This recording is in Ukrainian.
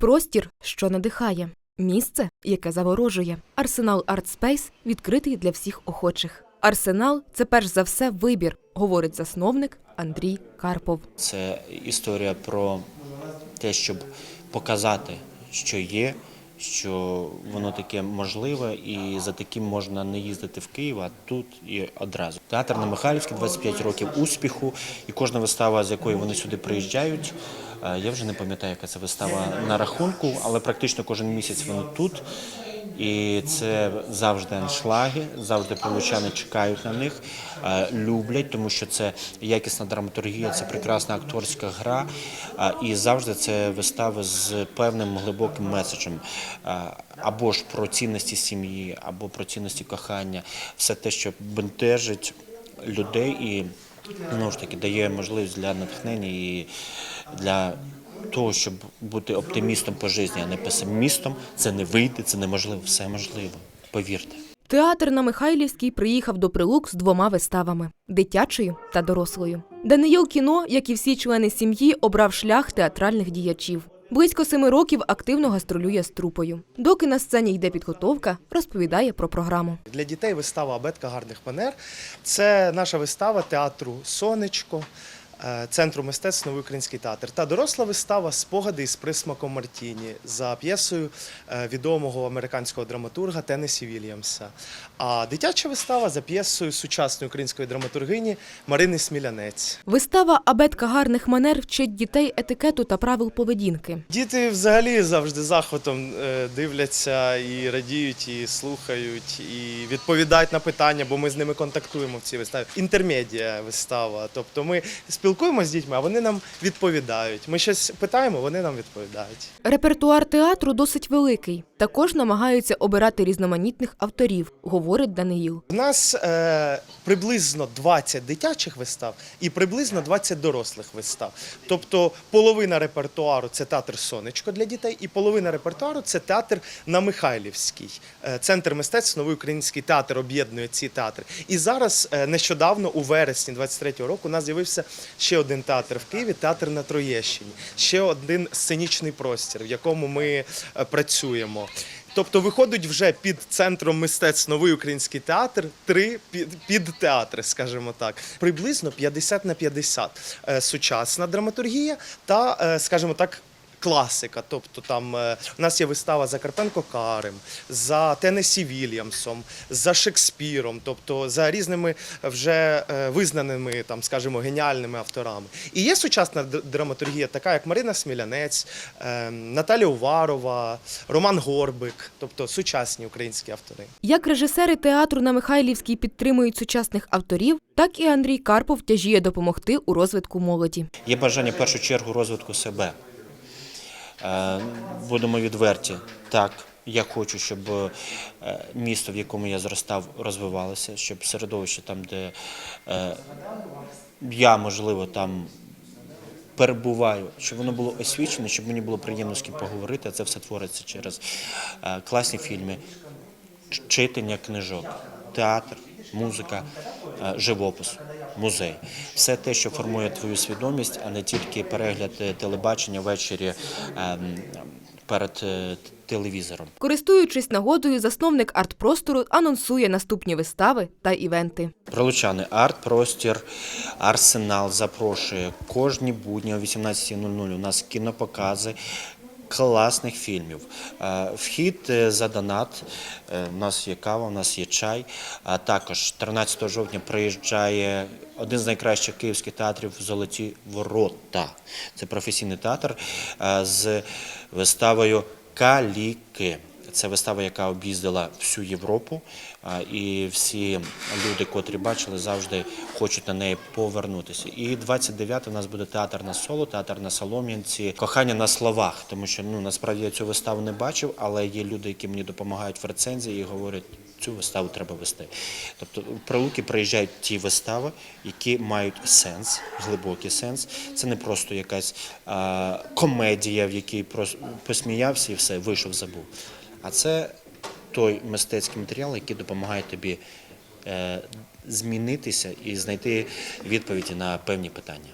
Простір, що надихає, місце, яке заворожує. Арсенал Артспейс відкритий для всіх охочих. Арсенал це перш за все вибір, говорить засновник Андрій Карпов. Це історія про те, щоб показати, що є, що воно таке можливе, і за таким можна не їздити в Київ, а тут і одразу. Театр на Михайлівській 25 років успіху, і кожна вистава, з якої вони сюди приїжджають. Е, Я вже не пам'ятаю, яка це вистава на рахунку, але практично кожен місяць вони тут. І це завжди аншлаги, завжди прилучани чекають на них, е, люблять, тому що це якісна драматургія, це прекрасна акторська гра, е, і завжди це вистави з певним глибоким меседжем. Або ж про цінності сім'ї, або про цінності кохання, все те, що бентежить людей і знову ж таки дає можливість для натхнення і для того, щоб бути оптимістом по житті, а не песимістом, це не вийде, це неможливо, все можливо. Повірте. Театр на Михайлівській приїхав до Прилук з двома виставами дитячою та дорослою. Даниїл кіно, як і всі члени сім'ї, обрав шлях театральних діячів. Близько семи років активно гастролює з трупою. Доки на сцені йде підготовка, розповідає про програму. Для дітей вистава Абетка гарних манер. Це наша вистава театру Сонечко, Центру мистецтв Новий український театр. Та доросла вистава Спогади із присмаком Мартіні за п'єсою е, відомого американського драматурга Теннесі Вільямса. А дитяча вистава за п'єсою сучасної української драматургині Марини Смілянець. Вистава Абетка гарних манер вчить дітей етикету та правил поведінки. Діти взагалі завжди захватом е, дивляться і радіють, і слухають, і відповідають на питання, бо ми з ними контактуємо в цій виставі. Інтермедія вистава. Тобто ми спілкуємося з дітьми, а вони нам відповідають. Ми щось питаємо, вони нам відповідають. Репертуар театру досить великий. Також намагаються обирати різноманітних авторів, говорить Даниїл. У нас е, приблизно 20 дитячих вистав і приблизно 20 дорослих вистав. Тобто половина репертуару це театр Сонечко для дітей, і половина репертуару це театр на Михайлівській. Е, Центр мистецтв Новий український театр об'єднує ці театри. І зараз е, нещодавно, у вересні 23-го року, у нас з'явився ще один театр в Києві театр на Троєщині, ще один сценічний простір, в якому ми е, працюємо. Тобто виходить вже під центром мистецтв новий український театр, три під, підтеатри, скажімо так, приблизно 50 на 50. Е, Сучасна драматургія та, е, скажімо так. Класика, тобто там е, у нас є вистава за Карпенко Карем, за Теннесі Вільямсом, за Шекспіром, тобто за різними вже е, визнаними, там, скажімо, геніальними авторами. І є сучасна драматургія, така як Марина Смілянець, е, Наталя Уварова, Роман Горбик, тобто сучасні українські автори. Як режисери театру на Михайлівській підтримують сучасних авторів, так і Андрій Карпов тяжіє допомогти у розвитку молоді. Є бажання в першу чергу розвитку себе. Е, Будемо відверті. Так, я хочу, щоб е, місто, в якому я зростав, розвивалося, щоб середовище там, де е, я, можливо, там перебуваю, щоб воно було освічене, щоб мені було приємно з ким поговорити. А це все твориться через класні фільми, читання книжок, театр, музика, живопис, музей. Все те, що формує твою свідомість, а не тільки перегляд е, телебачення ввечері ем, перед е, телевізором. Користуючись нагодою, засновник арт-простору анонсує наступні вистави та івенти. Пролучани арт-простір, арсенал запрошує кожні будні о 18.00 у нас кінопокази. Класних фільмів. Е, Вхід е, за донат. Е, У нас є кава, у нас є чай. А також 13 жовтня приїжджає один з найкращих київських театрів Золоті ворота. Це професійний театр е, з виставою Каліки. Це вистава, яка об'їздила всю Європу, і всі люди, котрі бачили, завжди хочуть на неї повернутися. І 29 у нас буде театр на соло, театр на Солом'янці, кохання на словах. Тому що ну насправді я цю виставу не бачив, але є люди, які мені допомагають в рецензії і говорять. Цю виставу треба вести. Тобто в Прилуки приїжджають ті вистави, які мають сенс, глибокий сенс. Це не просто якась а, комедія, в якій посміявся і все, вийшов, забув. А це той мистецький матеріал, який допомагає тобі е, змінитися і знайти відповіді на певні питання.